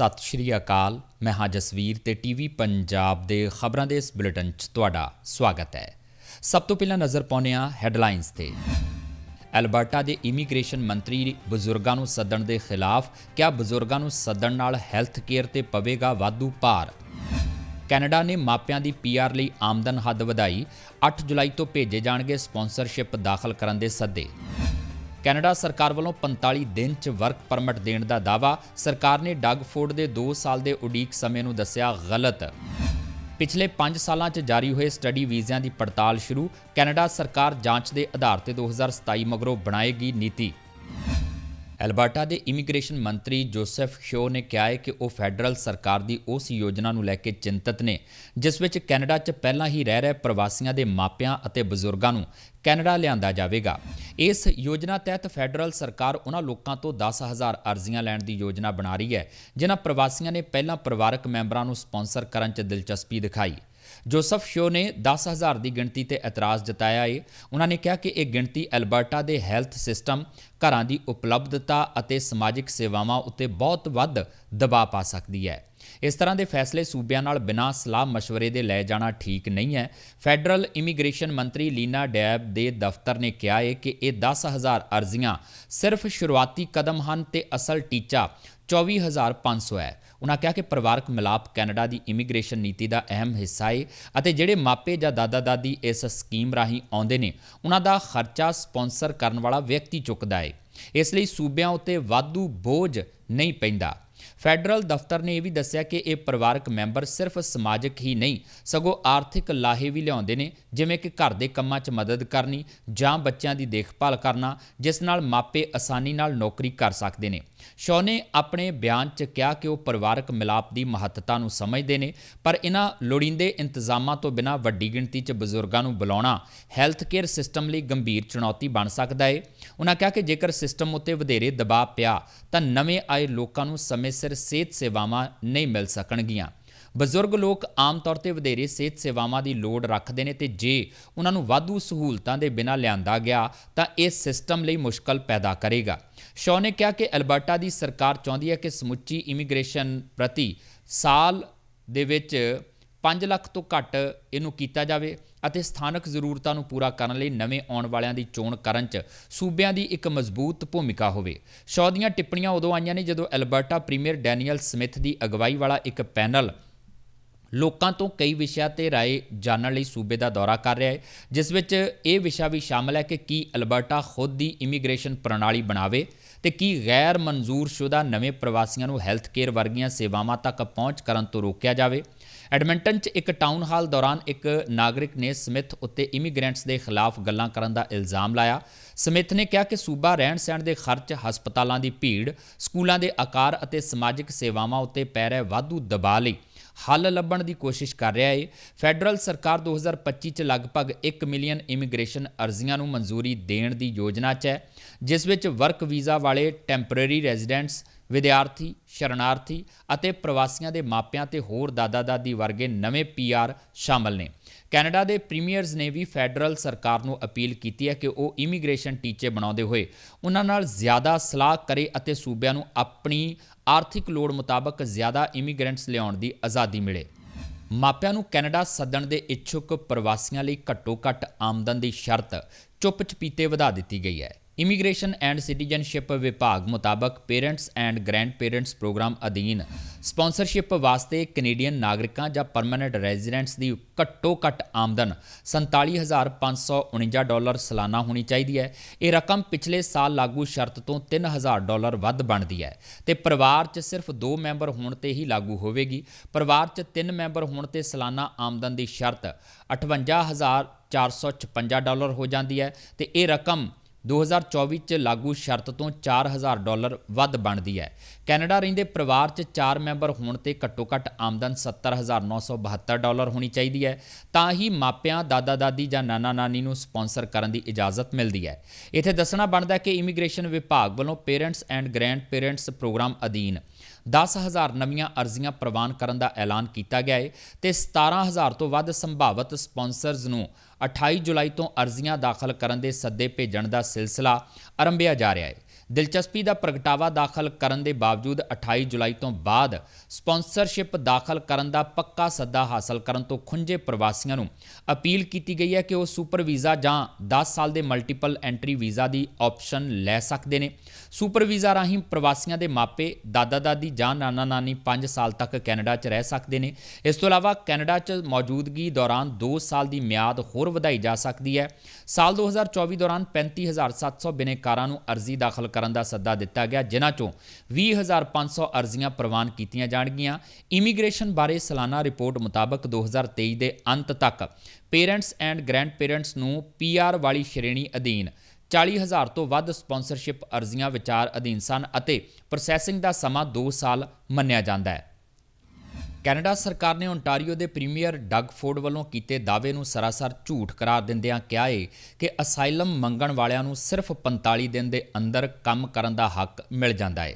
ਸਤਿ ਸ਼੍ਰੀ ਅਕਾਲ। ਮੈਂ ਹਾਂ ਜਸਵੀਰ ਤੇ ਟੀਵੀ ਪੰਜਾਬ ਦੇ ਖਬਰਾਂ ਦੇ ਇਸ ਬੁਲੇਟਿਨ 'ਚ ਤੁਹਾਡਾ ਸਵਾਗਤ ਹੈ। ਸਭ ਤੋਂ ਪਹਿਲਾਂ ਨਜ਼ਰ ਪਾਉਂਦੇ ਹਾਂ ਹੈਡਲਾਈਨਸ ਤੇ। ਐਲਬਰਟਾ ਦੇ ਇਮੀਗ੍ਰੇਸ਼ਨ ਮੰਤਰੀ ਬਜ਼ੁਰਗਾਂ ਨੂੰ ਸੱਦਣ ਦੇ ਖਿਲਾਫ ਕਿਹਾ ਬਜ਼ੁਰਗਾਂ ਨੂੰ ਸੱਦਣ ਨਾਲ ਹੈਲਥ ਕੇਅਰ ਤੇ ਪਵੇਗਾ ਵਾਧੂ ਭਾਰ? ਕੈਨੇਡਾ ਨੇ ਮਾਪਿਆਂ ਦੀ ਪੀਆਰ ਲਈ ਆਮਦਨ ਹੱਦ ਵਧਾਈ। 8 ਜੁਲਾਈ ਤੋਂ ਭੇਜੇ ਜਾਣਗੇ ਸਪਾਂਸਰਸ਼ਿਪ ਦਾਖਲ ਕਰਨ ਦੇ ਸੱਦੇ। ਕੈਨੇਡਾ ਸਰਕਾਰ ਵੱਲੋਂ 45 ਦਿਨ 'ਚ ਵਰਕ ਪਰਮਿਟ ਦੇਣ ਦਾ ਦਾਅਵਾ। ਸਰਕਾਰ ਨੇ ਡਗ ਫੋਰਡ ਦੇ 2 ਸਾਲ ਦੇ ਉਡੀਕ ਸਮੇਂ ਨੂੰ ਦੱਸਿਆ ਗਲਤ। ਪਿਛਲੇ 5 ਸਾਲਾਂ 'ਚ ਜਾਰੀ ਹੋਏ ਸਟੱਡੀ ਵੀਜ਼ਿਆਂ ਦੀ ਪੜਤਾਲ ਸ਼ੁਰੂ। ਕੈਨੇਡਾ ਸਰਕਾਰ ਜਾਂਚ ਦੇ ਆਧਾਰ ਤੇ 2027 ਮਗਰੋਂ ਬਣਾਏਗੀ ਨੀਤੀ। ਐਲਬਰਟਾ ਦੇ ਇਮੀਗ੍ਰੇਸ਼ਨ ਮੰਤਰੀ ਜੋਸੈਫ ਸ਼ੋ ਨੇ ਕਿਹਾ ਹੈ ਕਿ ਉਹ ਫੈਡਰਲ ਸਰਕਾਰ ਦੀ ਉਸ ਯੋਜਨਾ ਨੂੰ ਲੈ ਕੇ ਚਿੰਤਤ ਨੇ, ਜਿਸ ਵਿੱਚ ਕੈਨੇਡਾ 'ਚ ਪਹਿਲਾਂ ਹੀ ਰਹਿ ਰਹੇ ਪ੍ਰਵਾਸੀਆਂ ਦੇ ਮਾਪਿਆਂ ਅਤੇ ਬਜ਼ੁਰਗਾਂ ਨੂੰ ਕੈਨੇਡਾ ਲਿਆਂਦਾ ਜਾਵੇਗਾ। ਇਸ ਯੋਜਨਾ ਤਹਿਤ ਫੈਡਰਲ ਸਰਕਾਰ ਉਹਨਾਂ ਲੋਕਾਂ ਤੋਂ 10000 ਅਰਜ਼ੀਆਂ ਲੈਣ ਦੀ ਯੋਜਨਾ ਬਣਾ ਰਹੀ ਹੈ, ਜਿਨ੍ਹਾਂ ਪ੍ਰਵਾਸੀਆਂ ਨੇ ਪਹਿਲਾਂ ਪਰਿਵਾਰਕ ਮੈਂਬਰਾਂ ਨੂੰ ਸਪਾਂਸਰ ਕਰਨ 'ਚ ਦਿਲਚਸਪੀ ਦਿਖਾਈ। ਜੋਸਫ ਸ਼ੋ ਨੇ 10000 ਦੀ ਗਿਣਤੀ ਤੇ ਇਤਰਾਜ਼ ਜਤਾਇਆ ਹੈ ਉਹਨਾਂ ਨੇ ਕਿਹਾ ਕਿ ਇਹ ਗਿਣਤੀ ਐਲਬਰਟਾ ਦੇ ਹੈਲਥ ਸਿਸਟਮ, ਘਰਾਂ ਦੀ ਉਪਲਬਧਤਾ ਅਤੇ ਸਮਾਜਿਕ ਸੇਵਾਵਾਂ ਉੱਤੇ ਬਹੁਤ ਵੱਧ ਦਬਾਅ ਪਾ ਸਕਦੀ ਹੈ। ਇਸ ਤਰ੍ਹਾਂ ਦੇ ਫੈਸਲੇ ਸੂਬਿਆਂ ਨਾਲ ਬਿਨਾਂ ਸਲਾਹ مشਵਰੇ ਦੇ ਲੈ ਜਾਣਾ ਠੀਕ ਨਹੀਂ ਹੈ। ਫੈਡਰਲ ਇਮੀਗ੍ਰੇਸ਼ਨ ਮੰਤਰੀ ਲੀਨਾ ਡੈਬ ਦੇ ਦਫ਼ਤਰ ਨੇ ਕਿਹਾ ਹੈ ਕਿ ਇਹ 10000 ਅਰਜ਼ੀਆਂ ਸਿਰਫ ਸ਼ੁਰੂਆਤੀ ਕਦਮ ਹਨ ਤੇ ਅਸਲ ਟੀਚਾ 24500 ਹੈ। ਉਹਨਾਂ ਕਿਹਾ ਕਿ ਪਰਿਵਾਰਕ ਮਿਲਾਪ ਕੈਨੇਡਾ ਦੀ ਇਮੀਗ੍ਰੇਸ਼ਨ ਨੀਤੀ ਦਾ ਅਹਿਮ ਹਿੱਸਾ ਹੈ ਅਤੇ ਜਿਹੜੇ ਮਾਪੇ ਜਾਂ ਦਾਦਾ ਦਾਦੀ ਇਸ ਸਕੀਮ ਰਾਹੀਂ ਆਉਂਦੇ ਨੇ ਉਹਨਾਂ ਦਾ ਖਰਚਾ ਸਪਾਂਸਰ ਕਰਨ ਵਾਲਾ ਵਿਅਕਤੀ ਚੁੱਕਦਾ ਹੈ ਇਸ ਲਈ ਸੂਬਿਆਂ ਉੱਤੇ ਵਾਧੂ ਬੋਝ ਨਹੀਂ ਪੈਂਦਾ। ਫੈਡਰਲ ਦਫ਼ਤਰ ਨੇ ਇਹ ਵੀ ਦੱਸਿਆ ਕਿ ਇਹ ਪਰਿਵਾਰਕ ਮੈਂਬਰ ਸਿਰਫ ਸਮਾਜਿਕ ਹੀ ਨਹੀਂ, ਸਗੋਂ ਆਰਥਿਕ ਲਾਹੇ ਵੀ ਲਿਆਉਂਦੇ ਨੇ, ਜਿਵੇਂ ਕਿ ਘਰ ਦੇ ਕੰਮਾਂ 'ਚ ਮਦਦ ਕਰਨੀ ਜਾਂ ਬੱਚਿਆਂ ਦੀ ਦੇਖਭਾਲ ਕਰਨਾ, ਜਿਸ ਨਾਲ ਮਾਪੇ ਆਸਾਨੀ ਨਾਲ ਨੌਕਰੀ ਕਰ ਸਕਦੇ ਨੇ। ਸ਼ੋ ਨੇ ਆਪਣੇ ਬਿਆਨ 'ਚ ਕਿਹਾ ਕਿ ਉਹ ਪਰਿਵਾਰਕ ਮਿਲਾਪ ਦੀ ਮਹੱਤਤਾ ਨੂੰ ਸਮਝਦੇ ਨੇ, ਪਰ ਇਹਨਾਂ ਲੋੜੀਂਦੇ ਇੰਤਜ਼ਾਮਾਂ ਤੋਂ ਬਿਨਾਂ ਵੱਡੀ ਗਿਣਤੀ 'ਚ ਬਜ਼ੁਰਗਾਂ ਨੂੰ ਬੁਲਾਉਣਾ ਹੈਲਥ ਕੇਅਰ ਸਿਸਟਮ ਲਈ ਗੰਭੀਰ ਚੁਣੌਤੀ ਬਣ ਸਕਦਾ ਹੈ ਉਹਨਾਂ ਕਿਹਾ ਕਿ ਜੇਕਰ ਸਿਸਟਮ ਉੱਤੇ ਵਧੇਰੇ ਦਬਾਅ ਪਿਆ, ਤਾਂ ਨਵੇਂ ਆਏ ਲੋਕਾਂ ਨੂੰ ਸਮੇਂ ਸਿਰ ਸਿਹਤ ਸੇਵਾਵਾਂ ਨਹੀਂ ਮਿਲ ਸਕਣਗੀਆਂ। ਬਜ਼ੁਰਗ ਲੋਕ ਆਮ ਤੌਰ ਤੇ ਵਧੇਰੇ ਸਿਹਤ ਸੇਵਾਵਾਂ ਦੀ ਲੋੜ ਰੱਖਦੇ ਨੇ ਤੇ ਜੇ ਉਹਨਾਂ ਨੂੰ ਵਾਧੂ ਸਹੂਲਤਾਂ ਦੇ ਬਿਨਾਂ ਲਿਆਂਦਾ ਗਿਆ, ਤਾਂ ਇਹ ਸਿਸਟਮ ਲਈ ਮੁਸ਼ਕਲ ਪੈਦਾ ਕਰੇਗਾ। ਸ਼ੋ ਨੇ ਕਿਹਾ ਕਿ ਅਲਬਰਟਾ ਦੀ ਸਰਕਾਰ ਚਾਹੁੰਦੀ ਹੈ ਕਿ ਸਮੁੱਚੀ ਇਮੀਗ੍ਰੇਸ਼ਨ ਪ੍ਰਤੀ ਸਾਲ ਦੇ ਵਿੱਚ 5 ਲੱਖ ਤੋਂ ਘੱਟ ਇਹਨੂੰ ਕੀਤਾ ਜਾਵੇ ਅਤੇ ਸਥਾਨਕ ਜ਼ਰੂਰਤਾਂ ਨੂੰ ਪੂਰਾ ਕਰਨ ਲਈ ਨਵੇਂ ਆਉਣ ਵਾਲਿਆਂ ਦੀ ਚੋਣ ਕਰਨ 'ਚ ਸੂਬਿਆਂ ਦੀ ਇੱਕ ਮਜ਼ਬੂਤ ਭੂਮਿਕਾ ਹੋਵੇ ਸ਼ੋ ਦੀਆਂ ਟਿੱਪਣੀਆਂ ਉਦੋਂ ਆਈਆਂ ਨੇ ਜਦੋਂ ਐਲਬਰਟਾ ਪ੍ਰੀਮੀਅਰ ਡੈਨੀਅਲ ਸਮਿਥ ਦੀ ਅਗਵਾਈ ਵਾਲਾ ਇੱਕ ਪੈਨਲ ਲੋਕਾਂ ਤੋਂ ਕਈ ਵਿਸ਼ਿਆਂ ਤੇ رائے ਜਾਣਨ ਲਈ ਸੂਬੇ ਦਾ ਦੌਰਾ ਕਰ ਰਿਹਾ ਹੈ ਜਿਸ ਵਿੱਚ ਇਹ ਵਿਸ਼ਾ ਵੀ ਸ਼ਾਮਲ ਹੈ ਕਿ ਕੀ ਅਲਬਰਟਾ ਖੁਦ ਦੀ ਇਮੀਗ੍ਰੇਸ਼ਨ ਪ੍ਰਣਾਲੀ ਬਣਾਵੇ ਤੇ ਕੀ ਗੈਰ ਮਨਜ਼ੂਰਸ਼ੁਦਾ ਨਵੇਂ ਪ੍ਰਵਾਸੀਆਂ ਨੂੰ ਹੈਲਥ ਕੇਅਰ ਵਰਗੀਆਂ ਸੇਵਾਵਾਂ ਤੱਕ ਪਹੁੰਚ ਕਰਨ ਤੋਂ ਰੋਕਿਆ ਜਾਵੇ? ਐਡਮਿੰਟਨ 'ਚ ਇੱਕ ਟਾਊਨ ਹਾਲ ਦੌਰਾਨ ਇੱਕ ਨਾਗਰਿਕ ਨੇ ਸਮਿਥ ਉੱਤੇ ਇਮੀਗ੍ਰੈਂਟਸ ਦੇ ਖਿਲਾਫ ਗੱਲਾਂ ਕਰਨ ਦਾ ਇਲਜ਼ਾਮ ਲਾਇਆ। ਸਮਿਥ ਨੇ ਕਿਹਾ ਕਿ ਸੂਬਾ ਰਹਿਣ ਸਹਿਣ ਦੇ ਖਰਚ, ਹਸਪਤਾਲਾਂ ਦੀ ਭੀੜ, ਸਕੂਲਾਂ ਦੇ ਆਕਾਰ ਅਤੇ ਸਮਾਜਿਕ ਸੇਵਾਵਾਂ ਉੱਤੇ ਪੈ ਰਹੇ ਵਾਧੂ ਦਬਾਅ ਲਈ ਹੱਲ ਲੱਭਣ ਦੀ ਕੋਸ਼ਿਸ਼ ਕਰ ਰਿਹਾ ਹੈ ਫੈਡਰਲ ਸਰਕਾਰ 2025 ਚ ਲਗਭਗ 1 ਮਿਲੀਅਨ ਇਮੀਗ੍ਰੇਸ਼ਨ ਅਰਜ਼ੀਆਂ ਨੂੰ ਮਨਜ਼ੂਰੀ ਦੇਣ ਦੀ ਯੋਜਨਾ 'ਚ ਹੈ। ਜਿਸ ਵਿੱਚ ਵਰਕ ਵੀਜ਼ਾ ਵਾਲੇ ਟੈਂਪਰੇਰੀ ਰੈਜ਼ੀਡੈਂਟਸ, ਵਿਦਿਆਰਥੀ, ਸ਼ਰਨਾਰਥੀ ਅਤੇ ਪ੍ਰਵਾਸੀਆਂ ਦੇ ਮਾਪਿਆਂ ਤੇ ਹੋਰ ਦਾਦਾ ਦਾਦੀ ਵਰਗੇ ਨਵੇਂ ਪੀਆਰ ਸ਼ਾਮਲ ਨੇ। ਕੈਨੇਡਾ ਦੇ ਪ੍ਰੀਮੀਅਰਸ ਨੇ ਵੀ ਫੈਡਰਲ ਸਰਕਾਰ ਨੂੰ ਅਪੀਲ ਕੀਤੀ ਹੈ ਕਿ ਉਹ ਇਮੀਗ੍ਰੇਸ਼ਨ ਟੀਚੇ ਬਣਾਉਂਦੇ ਹੋਏ ਉਹਨਾਂ ਨਾਲ ਜ਼ਿਆਦਾ ਸਲਾਹ ਕਰੇ ਅਤੇ ਸੂਬਿਆਂ ਨੂੰ ਆਪਣੀ ਆਰਥਿਕ ਲੋੜ ਮੁਤਾਬਕ ਜ਼ਿਆਦਾ ਇਮੀਗ੍ਰੈਂਟਸ ਲਿਆਉਣ ਦੀ ਆਜ਼ਾਦੀ ਮਿਲੇ। ਮਾਪਿਆਂ ਨੂੰ ਕੈਨੇਡਾ ਸੱਦਣ ਦੇ ਇੱਛੁਕ ਪ੍ਰਵਾਸੀਆਂ ਲਈ ਘੱਟੋ-ਘੱਟ ਆਮਦਨ ਦੀ ਸ਼ਰਤ ਚੁੱਪ-ਚਪੀਤੇ ਵਧਾ ਦਿੱਤੀ ਗਈ ਹੈ। ਇਮੀਗ੍ਰੇਸ਼ਨ ਐਂਡ ਸਿਟੀਜ਼ਨਸ਼ਿਪ ਵਿਭਾਗ ਮੁਤਾਬਕ parents and grandparents programme ਅਧੀਨ ਸਪਾਂਸਰਸ਼ਿਪ ਵਾਸਤੇ ਕੈਨੇਡੀਅਨ ਨਾਗਰਿਕਾਂ ਜਾਂ ਪਰਮਨੈਂਟ ਰੈਜ਼ੀਡੈਂਟਸ ਦੀ ਘੱਟੋ-ਘੱਟ ਆਮਦਨ 47549 ਡਾਲਰ ਸਾਲਾਨਾ ਹੋਣੀ ਚਾਹੀਦੀ ਹੈ ਇਹ ਰਕਮ ਪਿਛਲੇ ਸਾਲ ਲਾਗੂ ਸ਼ਰਤ ਤੋਂ 3000 ਡਾਲਰ ਵੱਧ ਬਣਦੀ ਹੈ ਤੇ ਪਰਿਵਾਰ 'ਚ ਸਿਰਫ 2 ਮੈਂਬਰ ਹੋਣ ਤੇ ਹੀ ਲਾਗੂ ਹੋਵੇਗੀ ਪਰਿਵਾਰ 'ਚ 3 ਮੈਂਬਰ ਹੋਣ ਤੇ ਸਾਲਾਨਾ ਆਮਦਨ ਦੀ ਸ਼ਰਤ 58456 ਡਾਲਰ ਹੋ ਜਾਂਦੀ ਹੈ ਤੇ ਇਹ ਰਕਮ 2024 ਚ ਲਾਗੂ ਸ਼ਰਤ ਤੋਂ 4000 ਡਾਲਰ ਵੱਧ ਬਣਦੀ ਹੈ। ਕੈਨੇਡਾ ਰਹਿੰਦੇ ਪਰਿਵਾਰ 'ਚ 4 ਮੈਂਬਰ ਹੋਣ ਤੇ ਘੱਟੋ-ਘੱਟ ਆਮਦਨ 70972 ਡਾਲਰ ਹੋਣੀ ਚਾਹੀਦੀ ਹੈ। ਤਾਂ ਹੀ ਮਾਪਿਆਂ, ਦਾਦਾ-ਦਾਦੀ ਜਾਂ ਨਾਨਾ-ਨਾਨੀ ਨੂੰ ਸਪਾਂਸਰ ਕਰਨ ਦੀ ਇਜਾਜ਼ਤ ਮਿਲਦੀ ਹੈ। ਇੱਥੇ ਦੱਸਣਾ ਬਣਦਾ ਹੈ ਕਿ ਇਮੀਗ੍ਰੇਸ਼ਨ ਵਿਭਾਗ ਵੱਲੋਂ parents and grandparents programme ਅਧੀਨ 10000 ਨਵੀਆਂ ਅਰਜ਼ੀਆਂ ਪ੍ਰਵਾਨ ਕਰਨ ਦਾ ਐਲਾਨ ਕੀਤਾ ਗਿਆ ਹੈ ਤੇ 17000 ਤੋਂ ਵੱਧ ਸੰਭਾਵਤ ਸਪਾਂਸਰਜ਼ ਨੂੰ 28 ਜੁਲਾਈ ਤੋਂ ਅਰਜ਼ੀਆਂ ਦਾਖਲ ਕਰਨ ਦੇ ਸੱਦੇ ਭੇਜਣ ਦਾ ਸਿਲਸਿਲਾ ਆਰੰਭਿਆ ਜਾ ਰਿਹਾ ਹੈ ਦਿਲਚਸਪੀ ਦਾ ਪ੍ਰਗਟਾਵਾ ਦਾਖਲ ਕਰਨ ਦੇ ਬਾਵਜੂਦ 28 ਜੁਲਾਈ ਤੋਂ ਬਾਅਦ ਸਪਾਂਸਰਸ਼ਿਪ ਦਾਖਲ ਕਰਨ ਦਾ ਪੱਕਾ ਸੱਦਾ ਹਾਸਲ ਕਰਨ ਤੋਂ ਖੁੰਝੇ ਪ੍ਰਵਾਸੀਆਂ ਨੂੰ ਅਪੀਲ ਕੀਤੀ ਗਈ ਹੈ ਕਿ ਉਹ ਸੁਪਰ ਵੀਜ਼ਾ ਜਾਂ 10 ਸਾਲ ਦੇ ਮਲਟੀਪਲ ਐਂਟਰੀ ਵੀਜ਼ਾ ਦੀ ਆਪਸ਼ਨ ਲੈ ਸਕਦੇ ਨੇ। ਸੁਪਰ ਵੀਜ਼ਾ ਰਾਹੀਂ ਪ੍ਰਵਾਸੀਆਂ ਦੇ ਮਾਪੇ ਦਾਦਾ ਦਾਦੀ ਜਾਂ ਨਾਨਾ ਨਾਨੀ 5 ਸਾਲ ਤੱਕ ਕੈਨੇਡਾ 'ਚ ਰਹਿ ਸਕਦੇ ਨੇ। ਇਸ ਤੋਂ ਇਲਾਵਾ ਕੈਨੇਡਾ 'ਚ ਮੌਜੂਦਗੀ ਦੌਰਾਨ 2 ਸਾਲ ਦੀ ਮਿਆਦ ਹੋਰ ਵਧਾਈ ਜਾ ਸਕਦੀ ਹੈ। ਸਾਲ 2024 ਦੌਰਾਨ 35700 ਬਿਨੇਕਾਰਾਂ ਨੂੰ ਅਰਜ਼ੀ ਦਾਖਲ ਕਰਨ ਦਾ ਸੱਦਾ ਦਿੱਤਾ ਗਿਆ, ਜਿਨ੍ਹਾਂ ਚੋਂ 20500 ਅਰਜ਼ੀਆਂ ਪ੍ਰਵਾਨ ਕੀਤੀਆਂ ਜਾਣਗੀਆਂ। ਇਮੀਗ੍ਰੇਸ਼ਨ ਬਾਰੇ ਸਾਲਾਨਾ ਰਿਪੋਰਟ ਮੁਤਾਬਕ 2023 ਦੇ ਅੰਤ ਤੱਕ ਪੇਰੈਂਟਸ ਐਂਡ ਗ੍ਰੈਂਡ ਪੇਰੈਂਟਸ ਨੂੰ ਪੀਆਰ ਵਾਲੀ ਸ਼੍ਰੇਣੀ ਅਧੀਨ 40000 ਤੋਂ ਵੱਧ ਸਪਾਂਸਰਸ਼ਿਪ ਅਰਜ਼ੀਆਂ ਵਿਚਾਰ ਅਧੀਨ ਸਨ ਅਤੇ ਪ੍ਰੋਸੈਸਿੰਗ ਦਾ ਸਮਾਂ 2 ਸਾਲ ਮੰਨਿਆ ਜਾਂਦਾ ਹੈ। ਕੈਨੇਡਾ ਸਰਕਾਰ ਨੇ ਓਨਟਾਰੀਓ ਦੇ ਪ੍ਰੀਮੀਅਰ ਡੱਗ ਫੋਰਡ ਵੱਲੋਂ ਕੀਤੇ ਦਾਅਵੇ ਨੂੰ ਸਰਾਸਰ ਝੂਠ ਕਰਾਰ ਦਿੰਦਿਆਂ ਕਿਹਾ ਏ ਕਿ ਅਸਾਈਲਮ ਮੰਗਣ ਵਾਲਿਆਂ ਨੂੰ ਸਿਰਫ 45 ਦਿਨ ਦੇ ਅੰਦਰ ਕੰਮ ਕਰਨ ਦਾ ਹੱਕ ਮਿਲ ਜਾਂਦਾ ਹੈ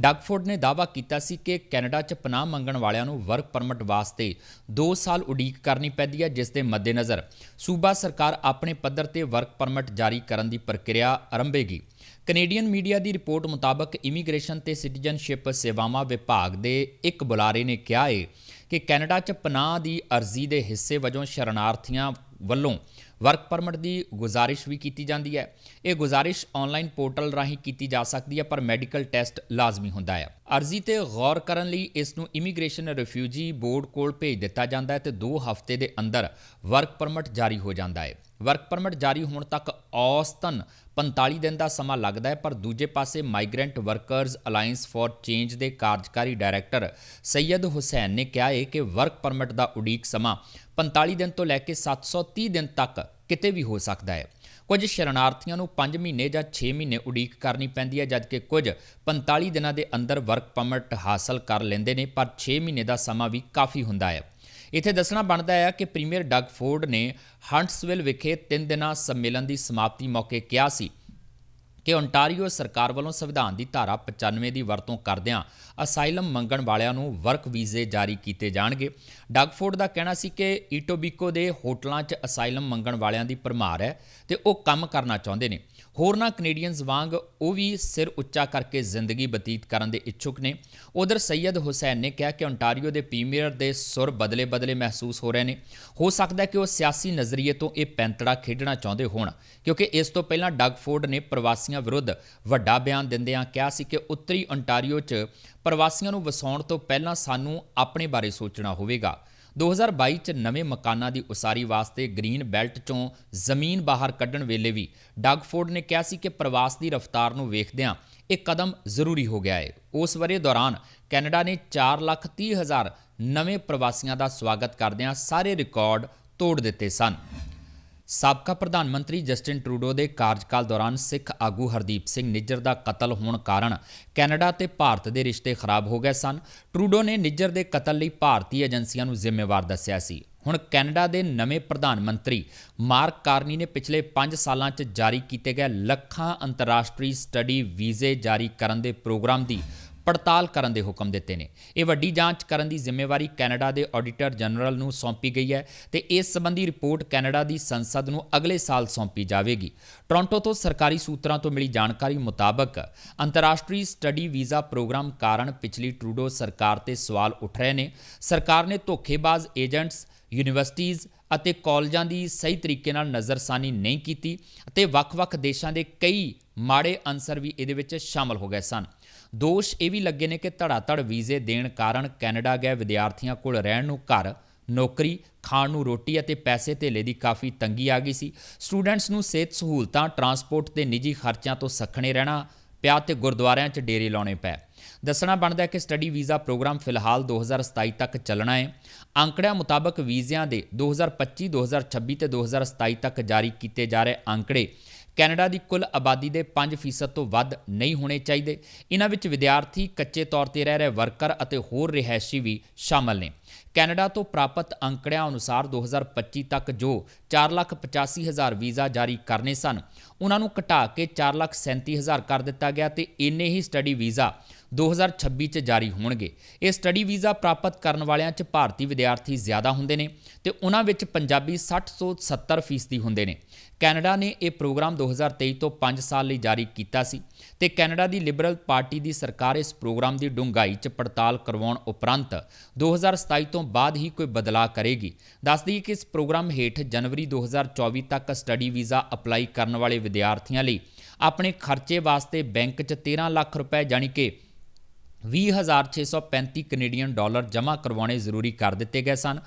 ਡੱਗ ਫੋਰਡ ਨੇ ਦਾਅਵਾ ਕੀਤਾ ਸੀ ਕਿ ਕੈਨੇਡਾ 'ਚ ਪਨਾਹ ਮੰਗਣ ਵਾਲਿਆਂ ਨੂੰ ਵਰਕ ਪਰਮਿਟ ਵਾਸਤੇ 2 ਸਾਲ ਉਡੀਕ ਕਰਨੀ ਪੈਂਦੀ ਹੈ, ਜਿਸ ਦੇ ਮੱਦੇਨਜ਼ਰ ਸੂਬਾ ਸਰਕਾਰ ਆਪਣੇ ਪੱਧਰ ਤੇ ਵਰਕ ਪਰਮਿਟ ਜਾਰੀ ਕਰਨ ਦੀ ਪ੍ਰਕਿਰਿਆ ਆਰੰਭੇਗੀ। ਕੈਨੇਡੀਅਨ ਮੀਡੀਆ ਦੀ ਰਿਪੋਰਟ ਮੁਤਾਬਕ ਇਮੀਗ੍ਰੇਸ਼ਨ ਤੇ ਸਿਟੀਜ਼ਨਸ਼ਿਪ ਸੇਵਾਵਾਂ ਵਿਭਾਗ ਦੇ ਇੱਕ ਬੁਲਾਰੇ ਨੇ ਕਿਹਾ ਹੈ ਕਿ ਕੈਨੇਡਾ 'ਚ ਪਨਾਹ ਦੀ ਅਰਜ਼ੀ ਦੇ ਹਿੱਸੇ ਵਜੋਂ ਸ਼ਰਨਾਰਥੀਆਂ ਵੱਲੋਂ ਵਰਕ ਪਰਮਿਟ ਦੀ ਗੁਜ਼ਾਰਿਸ਼ ਵੀ ਕੀਤੀ ਜਾਂਦੀ ਹੈ। ਇਹ ਗੁਜ਼ਾਰਿਸ਼ ਆਨਲਾਈਨ ਪੋਰਟਲ ਰਾਹੀਂ ਕੀਤੀ ਜਾ ਸਕਦੀ ਹੈ, ਪਰ ਮੈਡੀਕਲ ਟੈਸਟ ਲਾਜ਼ਮੀ ਹੁੰਦਾ ਹੈ। ਅਰਜ਼ੀ ਤੇ ਗੌਰ ਕਰਨ ਲਈ ਇਸ ਨੂੰ ਇਮੀਗ੍ਰੇਸ਼ਨ ਰਿਫਿਊਜੀ ਬੋਰਡ ਕੋਲ ਭੇਜ ਦਿੱਤਾ ਜਾਂਦਾ ਹੈ ਤੇ 2 ਹਫ਼ਤੇ ਦੇ ਅੰਦਰ ਵਰਕ ਪਰਮਿਟ ਜਾਰੀ ਹੋ ਜਾਂਦਾ ਹੈ। ਵਰਕ ਪਰਮਿਟ ਜਾਰੀ ਹੋਣ ਤੱਕ ਔਸਤਨ 45 ਦਿਨ ਦਾ ਸਮਾਂ ਲੱਗਦਾ ਹੈ, ਪਰ ਦੂਜੇ ਪਾਸੇ migrant workers alliance for change ਦੇ ਕਾਰਜਕਾਰੀ ਡਾਇਰੈਕਟਰ ਸੈਯਦ ਹੁਸੈਨ ਨੇ ਕਿਹਾ ਹੈ ਕਿ ਵਰਕ ਪਰਮਿਟ ਦਾ ਉਡੀਕ ਸਮਾਂ 45 ਦਿਨ ਤੋਂ ਲੈ ਕੇ 730 ਦਿਨ ਤੱਕ ਕਿਤੇ ਵੀ ਹੋ ਸਕਦਾ ਹੈ। ਕੁਝ ਸ਼ਰਨਾਰਥੀਆਂ ਨੂੰ 5 ਮਹੀਨੇ ਜਾਂ 6 ਮਹੀਨੇ ਉਡੀਕ ਕਰਨੀ ਪੈਂਦੀ ਹੈ, ਜਦਕਿ ਕੁਝ 45 ਦਿਨਾਂ ਦੇ ਅੰਦਰ ਵਰਕ ਪਰਮਿਟ ਹਾਸਲ ਕਰ ਲੈਂਦੇ ਨੇ, ਪਰ 6 ਮਹੀਨੇ ਦਾ ਸਮਾਂ ਵੀ ਕਾਫੀ ਹੁੰਦਾ ਹੈ। ਇੱਥੇ ਦੱਸਣਾ ਬਣਦਾ ਹੈ ਕਿ ਪ੍ਰੀਮੀਅਰ ਡਗ ਫੋਰਡ ਨੇ ਹੰਟਸਵਿਲ ਵਿਖੇ 3 ਦਿਨਾਂ ਸੰਮੇਲਨ ਦੀ ਸਮਾਪਤੀ ਮੌਕੇ ਕਿਹਾ ਸੀ ਕਿ ਓਨਟਾਰੀਓ ਸਰਕਾਰ ਵੱਲੋਂ ਸੰਵਿਧਾਨ ਦੀ ਧਾਰਾ 95 ਦੀ ਵਰਤੋਂ ਕਰਦਿਆਂ ਅਸਾਈਲਮ ਮੰਗਣ ਵਾਲਿਆਂ ਨੂੰ ਵਰਕ ਵੀਜ਼ੇ ਜਾਰੀ ਕੀਤੇ ਜਾਣਗੇ। ਡਗਫੋਰਡ ਦਾ ਕਹਿਣਾ ਸੀ ਕਿ ਈਟੋਬੀਕੋ ਦੇ ਹੋਟਲਾਂ 'ਚ ਅਸਾਈਲਮ ਮੰਗਣ ਵਾਲਿਆਂ ਦੀ ਭਰਮਾਰ ਹੈ ਤੇ ਉਹ ਕੰਮ ਕਰਨਾ ਚਾਹੁੰਦੇ ਨੇ। ਹੋਰਨਾਂ ਕੈਨੇਡੀਅਨਸ ਵਾਂਗ ਉਹ ਵੀ ਸਿਰ ਉੱਚਾ ਕਰਕੇ ਜ਼ਿੰਦਗੀ ਬਤੀਤ ਕਰਨ ਦੇ ਇੱਛੁਕ ਨੇ। ਉਧਰ ਸੈਯਦ ਹੁਸੈਨ ਨੇ ਕਿਹਾ ਕਿ ਓਨਟਾਰੀਓ ਦੇ ਪ੍ਰੀਮੀਅਰ ਦੇ ਸੁਰ ਬਦਲੇ-ਬਦਲੇ ਮਹਿਸੂਸ ਹੋ ਰਹੇ ਨੇ। ਹੋ ਸਕਦਾ ਹੈ ਕਿ ਉਹ ਸਿਆਸੀ ਨਜ਼ਰੀਏ ਤੋਂ ਇਹ ਪੈਂਤੜਾ ਖੇਡਣਾ ਚਾਹੁੰਦੇ ਹੋਣ, ਕਿਉਂਕਿ ਇਸ ਤੋਂ ਪਹਿਲਾਂ ਡਗ ਫੋਰਡ ਨੇ ਪ੍ਰਵਾਸੀਆਂ ਵਿਰੁੱਧ ਵੱਡਾ ਬਿਆਨ ਦਿੰਦਿਆਂ ਕਿਹਾ ਸੀ ਕਿ ਉੱਤਰੀ ਓਨਟਾਰੀਓ 'ਚ ਪ੍ਰਵਾਸੀਆਂ ਨੂੰ ਵਸਾਉਣ ਤੋਂ ਪਹਿਲਾਂ ਸਾਨੂੰ ਆਪਣੇ ਬਾਰੇ ਸੋਚਣਾ ਹੋਵੇਗਾ। 2022 ਚ ਨਵੇਂ ਮਕਾਨਾਂ ਦੀ ਉਸਾਰੀ ਵਾਸਤੇ ਗ੍ਰੀਨ ਬੈਲਟ ਚੋਂ ਜ਼ਮੀਨ ਬਾਹਰ ਕੱਢਣ ਵੇਲੇ ਵੀ ਡਾਗਫੋਰਡ ਨੇ ਕਿਹਾ ਸੀ ਕਿ ਪ੍ਰਵਾਸ ਦੀ ਰਫ਼ਤਾਰ ਨੂੰ ਵੇਖਦਿਆਂ ਇਹ ਕਦਮ ਜ਼ਰੂਰੀ ਹੋ ਗਿਆ ਹੈ ਉਸ ਵਰੇ ਦੌਰਾਨ ਕੈਨੇਡਾ ਨੇ 4,30,000 ਨਵੇਂ ਪ੍ਰਵਾਸੀਆਂ ਦਾ ਸਵਾਗਤ ਕਰਦਿਆਂ ਸਾਰੇ ਰਿਕਾਰਡ ਤੋੜ ਦਿੱਤੇ ਸਨ। ਸਾਬਕਾ ਪ੍ਰਧਾਨ ਮੰਤਰੀ ਜਸਟਿਨ ਟਰੂਡੋ ਦੇ ਕਾਰਜਕਾਲ ਦੌਰਾਨ ਸਿੱਖ ਆਗੂ ਹਰਦੀਪ ਸਿੰਘ ਨਿੱਜਰ ਦਾ ਕਤਲ ਹੋਣ ਕਾਰਨ ਕੈਨੇਡਾ ਤੇ ਭਾਰਤ ਦੇ ਰਿਸ਼ਤੇ ਖਰਾਬ ਹੋ ਗਏ ਸਨ। ਟਰੂਡੋ ਨੇ ਨਿੱਜਰ ਦੇ ਕਤਲ ਲਈ ਭਾਰਤੀ ਏਜੰਸੀਆਂ ਨੂੰ ਜ਼ਿੰਮੇਵਾਰ ਦੱਸਿਆ ਸੀ। ਹੁਣ ਕੈਨੇਡਾ ਦੇ ਨਵੇਂ ਪ੍ਰਧਾਨ ਮੰਤਰੀ ਮਾਰਕ ਕਾਰਨੀ ਨੇ ਪਿਛਲੇ 5 ਸਾਲਾਂ 'ਚ ਜਾਰੀ ਕੀਤੇ ਗਏ ਲੱਖਾਂ ਅੰਤਰਰਾਸ਼ਟਰੀ ਸਟੱਡੀ ਵੀਜ਼ੇ ਜਾਰੀ ਕਰਨ ਦੇ ਪ੍ਰੋਗਰਾਮ ਦੀ ਪੜਤਾਲ ਕਰਨ ਦੇ ਹੁਕਮ ਦਿੱਤੇ ਨੇ। ਇਹ ਵੱਡੀ ਜਾਂਚ ਕਰਨ ਦੀ ਜ਼ਿੰਮੇਵਾਰੀ ਕੈਨੇਡਾ ਦੇ ਆਡੀਟਰ ਜਨਰਲ ਨੂੰ ਸੌਂਪੀ ਗਈ ਹੈ ਤੇ ਇਸ ਸੰਬੰਧੀ ਰਿਪੋਰਟ ਕੈਨੇਡਾ ਦੀ ਸੰਸਦ ਨੂੰ ਅਗਲੇ ਸਾਲ ਸੌਂਪੀ ਜਾਵੇਗੀ। ਟੋਰਾਂਟੋ ਤੋਂ ਸਰਕਾਰੀ ਸੂਤਰਾਂ ਤੋਂ ਮਿਲੀ ਜਾਣਕਾਰੀ ਮੁਤਾਬਕ ਅੰਤਰਰਾਸ਼ਟਰੀ ਸਟੱਡੀ ਵੀਜ਼ਾ ਪ੍ਰੋਗਰਾਮ ਕਾਰਨ ਪਿਛਲੀ ਟਰੂਡੋ ਸਰਕਾਰ ਤੇ ਸਵਾਲ ਉੱਠ ਰਹੇ ਨੇ। ਸਰਕਾਰ ਨੇ ਧੋਖੇਬਾਜ਼ ਏਜੰਟਸ, ਯੂਨੀਵਰਸਿਟੀਜ਼ ਅਤੇ ਕਾਲਜਾਂ ਦੀ ਸਹੀ ਤਰੀਕੇ ਨਾਲ ਨਜ਼ਰਸਾਨੀ ਨਹੀਂ ਕੀਤੀ ਅਤੇ ਵੱਖ-ਵੱਖ ਦੇਸ਼ਾਂ ਦੇ ਕਈ ਮਾੜੇ ਅਨਸਰ ਵੀ ਇਹਦੇ ਵਿੱਚ ਸ਼ਾਮਲ ਹੋ ਗਏ ਸਨ। ਦੋਸ਼ ਇਹ ਵੀ ਲੱਗੇ ਨੇ ਕਿ ਧੜਾਧੜ ਵੀਜ਼ੇ ਦੇਣ ਕਾਰਨ ਕੈਨੇਡਾ ਗਏ ਵਿਦਿਆਰਥੀਆਂ ਕੋਲ ਰਹਿਣ ਨੂੰ ਘਰ, ਨੌਕਰੀ, ਖਾਣ ਨੂੰ ਰੋਟੀ ਅਤੇ ਪੈਸੇ ਧੇਲੇ ਦੀ ਕਾਫੀ ਤੰਗੀ ਆ ਗਈ ਸੀ। ਸਟੂਡੈਂਟਸ ਨੂੰ ਸਿਹਤ ਸਹੂਲਤਾਂ, ਟਰਾਂਸਪੋਰਟ ਤੇ ਨਿੱਜੀ ਖਰਚਿਆਂ ਤੋਂ ਸਖਣੇ ਰਹਿਣਾ ਪਿਆ ਤੇ ਗੁਰਦੁਆਰਿਆਂ 'ਚ ਡੇਰੇ ਲਾਉਣੇ ਪਏ। ਦੱਸਣਾ ਬਣਦਾ ਹੈ ਕਿ ਸਟੱਡੀ ਵੀਜ਼ਾ ਪ੍ਰੋਗਰਾਮ ਫਿਲਹਾਲ 2027 ਤੱਕ ਚੱਲਣਾ ਹੈ। ਅੰਕੜਿਆਂ ਮੁਤਾਬਕ ਵੀਜ਼ਿਆਂ ਦੇ 2025 2026 ਤੇ 2027 ਤੱਕ ਜਾਰੀ ਕੀਤੇ ਜਾ ਰਹੇ ਅੰਕੜੇ ਕੈਨੇਡਾ ਦੀ ਕੁੱਲ ਆਬਾਦੀ ਦੇ 5% ਤੋਂ ਵੱਧ ਨਹੀਂ ਹੋਣੇ ਚਾਹੀਦੇ। ਇਹਨਾਂ ਵਿੱਚ ਵਿਦਿਆਰਥੀ, ਕੱਚੇ ਤੌਰ ਤੇ ਰਹਿ ਰਹੇ ਵਰਕਰ ਅਤੇ ਹੋਰ ਰਿਹਾਇਸ਼ੀ ਵੀ ਸ਼ਾਮਲ ਨੇ। ਕੈਨੇਡਾ ਤੋਂ ਪ੍ਰਾਪਤ ਅੰਕੜਿਆਂ ਅਨੁਸਾਰ 2025 ਤੱਕ ਜੋ 485000 ਵੀਜ਼ਾ ਜਾਰੀ ਕਰਨੇ ਸਨ ਉਹਨਾਂ ਨੂੰ ਘਟਾ ਕੇ 437000 ਕਰ ਦਿੱਤਾ ਗਿਆ ਤੇ ਇੰਨੇ ਹੀ ਸਟੱਡੀ ਵੀਜ਼ਾ 2026 ਚ ਜਾਰੀ ਹੋਣਗੇ। ਇਹ ਸਟੱਡੀ ਵੀਜ਼ਾ ਪ੍ਰਾਪਤ ਕਰਨ ਵਾਲਿਆਂ ਚ ਭਾਰਤੀ ਵਿਦਿਆਰਥੀ ਜ਼ਿਆਦਾ ਹੁੰਦੇ ਨੇ ਤੇ ਉਹਨਾਂ ਵਿੱਚ ਪੰਜਾਬੀ 60 ਤੋਂ 70 ਫੀਸਦੀ ਹੁੰਦੇ ਨੇ। ਕੈਨੇਡਾ ਨੇ ਇਹ ਪ੍ਰੋਗਰਾਮ 2023 ਤੋਂ 5 ਸਾਲ ਲਈ ਜਾਰੀ ਕੀਤਾ ਸੀ ਤੇ ਕੈਨੇਡਾ ਦੀ ਲਿਬਰਲ ਪਾਰਟੀ ਦੀ ਸਰਕਾਰ ਇਸ ਪ੍ਰੋਗਰਾਮ ਦੀ ਡੂੰਘਾਈ 'ਚ ਪੜਤਾਲ ਕਰਵਾਉਣ ਉਪਰੰਤ 2027 ਤੋਂ ਬਾਅਦ ਹੀ ਕੋਈ ਬਦਲਾਅ ਕਰੇਗੀ। ਦੱਸਦੀ ਕਿ ਇਸ ਪ੍ਰੋਗਰਾਮ ਹੇਠ ਜਨਵਰੀ 2024 ਤੱਕ ਸਟੱਡੀ ਵੀਜ਼ਾ ਅਪਲਾਈ ਕਰਨ ਵਾਲੇ ਵਿਦਿਆਰਥੀਆਂ ਲਈ ਆਪਣੇ ਖਰਚੇ ਵਾਸਤੇ ਬੈਂਕ 'ਚ 13 ਲੱਖ ਰੁਪਏ ਜਾਣੀ ਕਿ 20635 ਕੈਨੇਡੀਅਨ ਡਾਲਰ ਜਮ੍ਹਾਂ ਕਰਵਾਉਣੇ ਜ਼ਰੂਰੀ ਕਰ ਦਿੱਤੇ ਗਏ ਸਨ।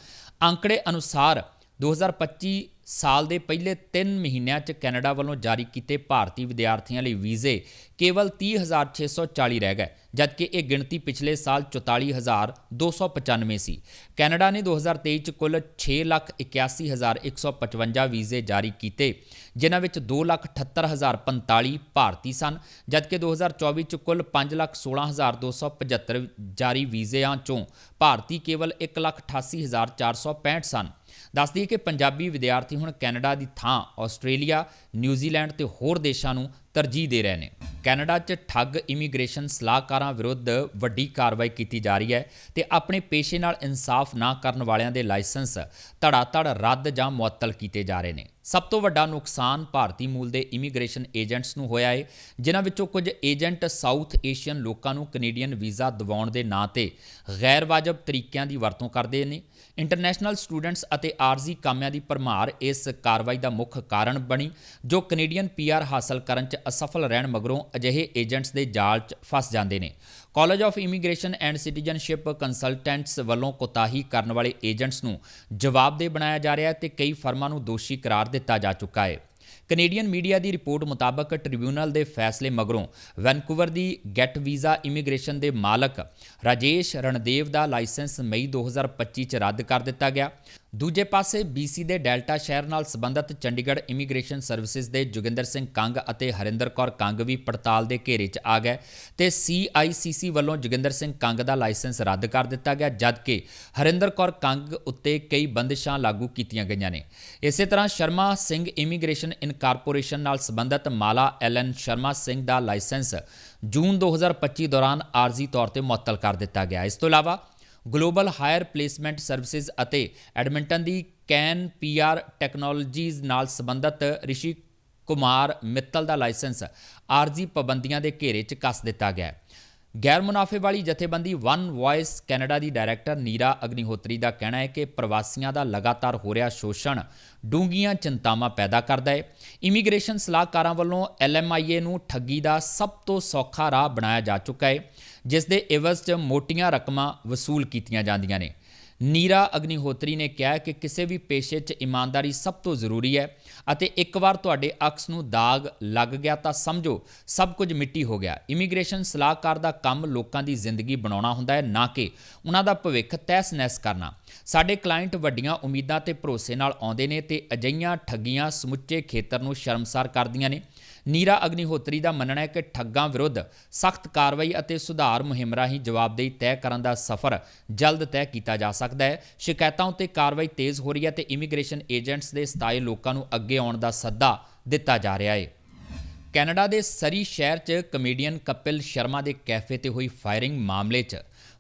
ਅੰਕੜੇ ਅਨੁਸਾਰ 2025 ਸਾਲ ਦੇ ਪਹਿਲੇ 3 ਮਹੀਨਿਆਂ 'ਚ ਕੈਨੇਡਾ ਵੱਲੋਂ ਜਾਰੀ ਕੀਤੇ ਭਾਰਤੀ ਵਿਦਿਆਰਥੀਆਂ ਲਈ ਵੀਜ਼ੇ ਕੇਵਲ 30640 ਰਹਿ ਗਏ, ਜਦਕਿ ਇਹ ਗਿਣਤੀ ਪਿਛਲੇ ਸਾਲ 44295 ਸੀ ਕੈਨੇਡਾ ਨੇ 2023 'ਚ ਕੁੱਲ 681155 ਵੀਜ਼ੇ ਜਾਰੀ ਕੀਤੇ, ਜਿਨ੍ਹਾਂ ਵਿੱਚ 278045 ਭਾਰਤੀ ਸਨ, ਜਦਕਿ 2024 'ਚ ਕੁੱਲ 516275 ਜਾਰੀ ਵੀਜ਼ਿਆਂ 'ਚੋਂ ਭਾਰਤੀ ਕੇਵਲ 188465 ਸਨ। ਦੱਸਦੀ ਹੈ ਕਿ ਪੰਜਾਬੀ ਵਿਦਿਆਰਥੀ ਹੁਣ ਕੈਨੇਡਾ ਦੀ ਥਾਂ, ਆਸਟ੍ਰੇਲੀਆ ਨਿਊਜ਼ੀਲੈਂਡ ਤੇ ਹੋਰ ਦੇਸ਼ਾਂ ਨੂੰ ਤਰਜੀਹ ਦੇ ਰਹੇ ਨੇ। ਕੈਨੇਡਾ 'ਚ ਠੱਗ ਇਮੀਗ੍ਰੇਸ਼ਨ ਸਲਾਹਕਾਰਾਂ ਵਿਰੁੱਧ ਵੱਡੀ ਕਾਰਵਾਈ ਕੀਤੀ ਜਾ ਰਹੀ ਹੈ ਤੇ ਆਪਣੇ ਪੇਸ਼ੇ ਨਾਲ ਇਨਸਾਫ ਨਾ ਕਰਨ ਵਾਲਿਆਂ ਦੇ ਲਾਇਸੈਂਸ ਧੜਾਧੜ ਰੱਦ ਜਾਂ ਮੁਅੱਤਲ ਕੀਤੇ ਜਾ ਰਹੇ ਨੇ। ਸਭ ਤੋਂ ਵੱਡਾ ਨੁਕਸਾਨ ਭਾਰਤੀ ਮੂਲ ਦੇ ਇਮੀਗ੍ਰੇਸ਼ਨ ਏਜੰਟਸ ਨੂੰ ਹੋਇਆ ਹੈ ਜਿਨ੍ਹਾਂ ਵਿੱਚੋਂ ਕੁਝ ਏਜੰਟ ਸਾਊਥ ਏਸ਼ੀਅਨ ਲੋਕਾਂ ਨੂੰ ਕੈਨੇਡੀਅਨ ਵੀਜ਼ਾ ਦਿਵਾਉਣ ਦੇ ਨਾਂ ਤੇ ਗੈਰ ਵਾਜਬ ਤਰੀਕਿਆਂ ਦੀ ਵਰਤੋਂ ਕਰਦੇ ਨੇ। ਇੰਟਰਨੈਸ਼ਨਲ ਸਟੂਡੈਂਟਸ ਅਤੇ ਆਰਜ਼ੀ ਕਾਮਿਆਂ ਦੀ ਭਰਮਾਰ ਇਸ ਕਾਰਵਾਈ ਦਾ ਮੁੱਖ ਕਾਰਨ ਬਣੀ, ਜੋ ਕੈਨੇਡੀਅਨ ਪੀਆਰ ਹਾਸਲ ਕਰਨ 'ਚ ਅਸਫਲ ਰਹਿਣ ਮਗਰੋਂ ਅਜਿਹੇ ਏਜੰਟਸ ਦੇ ਜਾਲ 'ਚ ਫਸ ਜਾਂਦੇ ਨੇ। College of immigration and citizenship consultants ਵੱਲੋਂ ਕੋਤਾਹੀ ਕਰਨ ਵਾਲੇ ਏਜੰਟਸ ਨੂੰ ਜਵਾਬਦੇਹ ਬਣਾਇਆ ਜਾ ਰਿਹਾ ਹੈ ਤੇ ਕਈ ਫਰਮਾਂ ਨੂੰ ਦੋਸ਼ੀ ਕਰਾਰ ਦਿੱਤਾ ਜਾ ਚੁੱਕਾ ਹੈ। ਕੈਨੇਡੀਅਨ ਮੀਡੀਆ ਦੀ ਰਿਪੋਰਟ ਮੁਤਾਬਕ ਟ੍ਰਿਬਿਊਨਲ ਦੇ ਫੈਸਲੇ ਮਗਰੋਂ ਵੈਨਕੂਵਰ ਦੀ ਗੈਟ ਵੀਜ਼ਾ ਇਮੀਗ੍ਰੇਸ਼ਨ ਦੇ ਮਾਲਕ ਰਾਜੇਸ਼ ਰਣਦੇਵ ਦਾ ਲਾਇਸੈਂਸ ਮਈ 2025 ਚ ਰੱਦ ਕਰ ਦਿੱਤਾ ਗਿਆ। ਦੂਜੇ ਪਾਸੇ BC ਦੇ ਡੈਲਟਾ ਸ਼ਹਿਰ ਨਾਲ ਸੰਬੰਧਿਤ ਚੰਡੀਗੜ੍ਹ ਇਮੀਗ੍ਰੇਸ਼ਨ ਸਰਵਿਸਿਜ਼ ਦੇ ਜੋਗਿੰਦਰ ਸਿੰਘ ਕੰਗ ਅਤੇ ਹਰਿੰਦਰ ਕੌਰ ਕੰਗ ਵੀ ਪੜਤਾਲ ਦੇ ਘੇਰੇ 'ਚ ਆ ਗਏ ਤੇ CICC ਵੱਲੋਂ ਜੋਗਿੰਦਰ ਸਿੰਘ ਕੰਗ ਦਾ ਲਾਇਸੈਂਸ ਰੱਦ ਕਰ ਦਿੱਤਾ ਗਿਆ, ਜਦਕਿ ਹਰਿੰਦਰ ਕੌਰ ਕੰਗ ਉੱਤੇ ਕਈ ਬੰਦਿਸ਼ਾਂ ਲਾਗੂ ਕੀਤੀਆਂ ਗਈਆਂ ਨੇ। ਇਸੇ ਤਰ੍ਹਾਂ ਸ਼ਰਮਾ ਸਿੰਘ ਇਮੀਗ੍ਰੇਸ਼ਨ ਇਨਕਾਰਪੋਰੇਸ਼ਨ ਨਾਲ ਸੰਬੰਧਿਤ ਮਾਲਾ ਐਲਨ ਸ਼ਰਮਾ ਸਿੰਘ ਦਾ ਲਾਇਸੈਂਸ ਜੂਨ 2025 ਦੌਰਾਨ ਆਰਜ਼ੀ ਤੌਰ ਤੇ ਮੁਅੱਤਲ ਕਰ ਦਿੱਤਾ ਗਿਆ। ਇਸ ਤੋਂ ਇਲਾਵਾ ਗਲੋਬਲ ਹਾਇਰ ਪਲੇਸਮੈਂਟ ਸਰਵਿਸਿਜ਼ ਅਤੇ ਐਡਮਿੰਟਨ ਦੀ ਕੈਨ ਪੀਆਰ ਟੈਕਨੋਲੋਜੀਜ਼ ਨਾਲ ਸੰਬੰਧਿਤ ਰਿਸ਼ੀ ਕੁਮਾਰ ਮਿੱਤਲ ਦਾ ਲਾਇਸੈਂਸ ਆਰਜ਼ੀ ਪਾਬੰਦੀਆਂ ਦੇ ਘੇਰੇ 'ਚ ਕੱਸ ਦਿੱਤਾ ਗਿਆ ਹੈ। ਗੈਰ ਮੁਨਾਫੇ ਵਾਲੀ ਜਥੇਬੰਦੀ ਵਨ ਵੌਇਸ ਕੈਨੇਡਾ ਦੀ ਡਾਇਰੈਕਟਰ ਨੀਰਾ ਅਗਨੀਹੋਤਰੀ ਦਾ ਕਹਿਣਾ ਹੈ ਕਿ ਪ੍ਰਵਾਸੀਆਂ ਦਾ ਲਗਾਤਾਰ ਹੋ ਰਿਹਾ ਸ਼ੋਸ਼ਣ ਡੂੰਘੀਆਂ ਚਿੰਤਾਵਾਂ ਪੈਦਾ ਕਰਦਾ ਹੈ। ਇਮੀਗ੍ਰੇਸ਼ਨ ਸਲਾਹਕਾਰਾਂ ਵੱਲੋਂ ਐਲਐਮਆਈਏ ਨੂੰ ਠੱਗੀ ਦਾ ਸਭ ਤੋਂ ਸੌਖਾ ਰਾਹ ਬਣਾਇਆ ਜਾ ਚੁੱਕਾ ਹੈ, ਜਿਸ ਦੇ ਇਵਜ਼ 'ਚ ਮੋਟੀਆਂ ਰਕਮਾਂ ਵਸੂਲ ਕੀਤੀਆਂ ਜਾਂਦੀਆਂ ਨੇ। ਨੀਰਾ ਅਗਨੀਹੋਤਰੀ ਨੇ ਕਿਹਾ ਕਿ ਕਿਸੇ ਵੀ ਪੇਸ਼ੇ 'ਚ ਇਮਾਨਦਾਰੀ ਸਭ ਤੋਂ ਜ਼ਰੂਰੀ ਹੈ ਅਤੇ ਇੱਕ ਵਾਰ ਤੁਹਾਡੇ ਅਕਸ ਨੂੰ ਦਾਗ ਲੱਗ ਗਿਆ ਤਾਂ ਸਮਝੋ, ਸਭ ਕੁਝ ਮਿੱਟੀ ਹੋ ਗਿਆ। ਇਮੀਗ੍ਰੇਸ਼ਨ ਸਲਾਹਕਾਰ ਦਾ ਕੰਮ ਲੋਕਾਂ ਦੀ ਜ਼ਿੰਦਗੀ ਬਣਾਉਣਾ ਹੁੰਦਾ ਹੈ, ਨਾ ਕਿ ਉਹਨਾਂ ਦਾ ਭਵਿੱਖ ਤਹਿਸ-ਨਹਿਸ ਕਰਨਾ। ਸਾਡੇ ਕਲਾਇੰਟ ਵੱਡੀਆਂ ਉਮੀਦਾਂ ਤੇ ਭਰੋਸੇ ਨਾਲ ਆਉਂਦੇ ਨੇ ਤੇ ਅਜਈਆਂ ਠੱਗੀਆਂ ਸਮੁੱਚੇ ਖੇਤਰ ਨੂੰ ਸ਼ਰਮਸਾਰ ਕਰਦੀਆਂ ਨੇ। ਨੀਰਾ ਅਗਨੀਹੋਤਰੀ ਦਾ ਮੰਨਣਾ ਹੈ ਕਿ ਠੱਗਾਂ ਵਿਰੁੱਧ ਸਖਤ ਕਾਰਵਾਈ ਅਤੇ ਸੁਧਾਰ ਮੁਹਿੰਮ ਰਾਹੀਂ ਜਵਾਬਦੇਹੀ ਤੈਅ ਕਰਨ ਦਾ ਸਫ਼ਰ ਜਲਦ ਤੈਅ ਕੀਤਾ ਜਾ ਸਕਦਾ ਹੈ। ਸ਼ਿਕਾਇਤਾਂ ਉੱਤੇ ਕਾਰਵਾਈ ਤੇਜ਼ ਹੋ ਰਹੀ ਹੈ ਤੇ ਇਮੀਗ੍ਰੇਸ਼ਨ ਏਜੰਟਸ ਦੇ ਸਤਾਏ ਲੋਕਾਂ ਨੂੰ ਅੱਗੇ ਆਉਣ ਦਾ ਸੱਦਾ ਦਿੱਤਾ ਜਾ ਰਿਹਾ ਹੈ। ਕੈਨੇਡਾ ਦੇ ਸਰੀ ਸ਼ਹਿਰ 'ਚ ਕਮੇਡੀਅਨ ਕਪਿਲ ਸ਼ਰਮਾ ਦੇ ਕੈਫੇ ਤੇ ਹੋਈ ਫਾਇਰਿੰਗ ਮਾਮਲੇ 'ਚ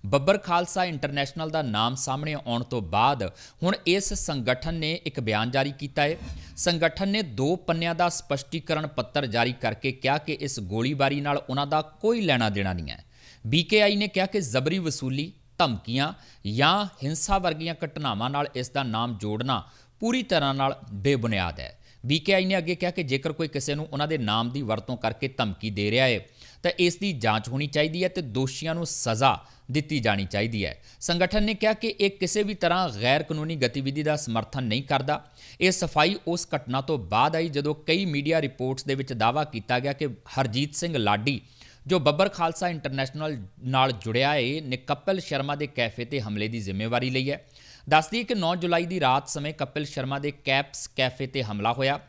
ਬੱਬਰ ਖਾਲਸਾ ਇੰਟਰਨੈਸ਼ਨਲ ਦਾ ਨਾਮ ਸਾਹਮਣੇ ਆਉਣ ਤੋਂ ਬਾਅਦ ਹੁਣ ਇਸ ਸੰਗਠਨ ਨੇ ਇੱਕ ਬਿਆਨ ਜਾਰੀ ਕੀਤਾ ਹੈ। ਸੰਗਠਨ ਨੇ ਦੋ ਪੰਨਿਆਂ ਦਾ ਸਪਸ਼ਟੀਕਰਨ ਪੱਤਰ ਜਾਰੀ ਕਰਕੇ ਕਿਹਾ ਕਿ ਇਸ ਗੋਲੀਬਾਰੀ ਨਾਲ ਉਹਨਾਂ ਦਾ ਕੋਈ ਲੈਣਾ ਦੇਣਾ ਨਹੀਂ ਹੈ। ਬੀਕੇਆਈ ਨੇ ਕਿਹਾ ਕਿ ਜ਼ਬਰੀ ਵਸੂਲੀ, ਧਮਕੀਆਂ ਜਾਂ ਹਿੰਸਾ ਵਰਗੀਆਂ ਘਟਨਾਵਾਂ ਨਾਲ ਇਸ ਦਾ ਨਾਮ ਜੋੜਨਾ ਪੂਰੀ ਤਰ੍ਹਾਂ ਨਾਲ ਬੇਬੁਨਿਆਦ ਹੈ। ਬੀਕੇਆਈ ਨੇ ਅੱਗੇ ਕਿਹਾ ਕਿ ਜੇਕਰ ਕੋਈ ਕਿਸੇ ਨੂੰ ਉਹਨਾਂ ਦੇ ਨਾਮ ਦੀ ਵਰਤੋਂ ਕਰਕੇ ਧਮਕੀ ਦੇ ਰਿਹਾ ਹੈ, ਤਾਂ ਇਸ ਦੀ ਜਾਂਚ ਹੋਣੀ ਚਾਹੀਦੀ ਹੈ ਤੇ ਦੋਸ਼ੀਆਂ ਨੂੰ ਸਜ਼ਾ ਦਿੱਤੀ ਜਾਣੀ ਚਾਹੀਦੀ ਹੈ। ਸੰਗਠਨ ਨੇ ਕਿਹਾ ਕਿ ਇਹ ਕਿਸੇ ਵੀ ਤਰ੍ਹਾਂ ਗੈਰ ਕਾਨੂੰਨੀ ਗਤੀਵਿਧੀ ਦਾ ਸਮਰਥਨ ਨਹੀਂ ਕਰਦਾ। ਇਹ ਸਫ਼ਾਈ ਉਸ ਘਟਨਾ ਤੋਂ ਬਾਅਦ ਆਈ ਜਦੋਂ ਕਈ ਮੀਡੀਆ ਰਿਪੋਰਟਸ ਦੇ ਵਿੱਚ ਦਾਅਵਾ ਕੀਤਾ ਗਿਆ ਕਿ ਹਰਜੀਤ ਸਿੰਘ ਲਾਡੀ, ਜੋ ਬੱਬਰ ਖਾਲਸਾ ਇੰਟਰਨੈਸ਼ਨਲ ਨਾਲ ਜੁੜਿਆ ਹੈ, ਨੇ ਕਪਿਲ ਸ਼ਰਮਾ ਦੇ ਕੈਫੇ ਤੇ ਹਮਲੇ ਦੀ ਜ਼ਿੰਮੇਵਾਰੀ ਲਈ ਹੈ। ਦੱਸਦੀ ਹੈ ਕਿ 9 ਜੁਲਾਈ ਦੀ ਰਾਤ ਸਮੇਂ ਕਪਿਲ ਸ਼ਰਮਾ ਦੇ ਕੈਪਸ ਕੈਫੇ ਤੇ ਹਮਲਾ ਹੋਇਆ।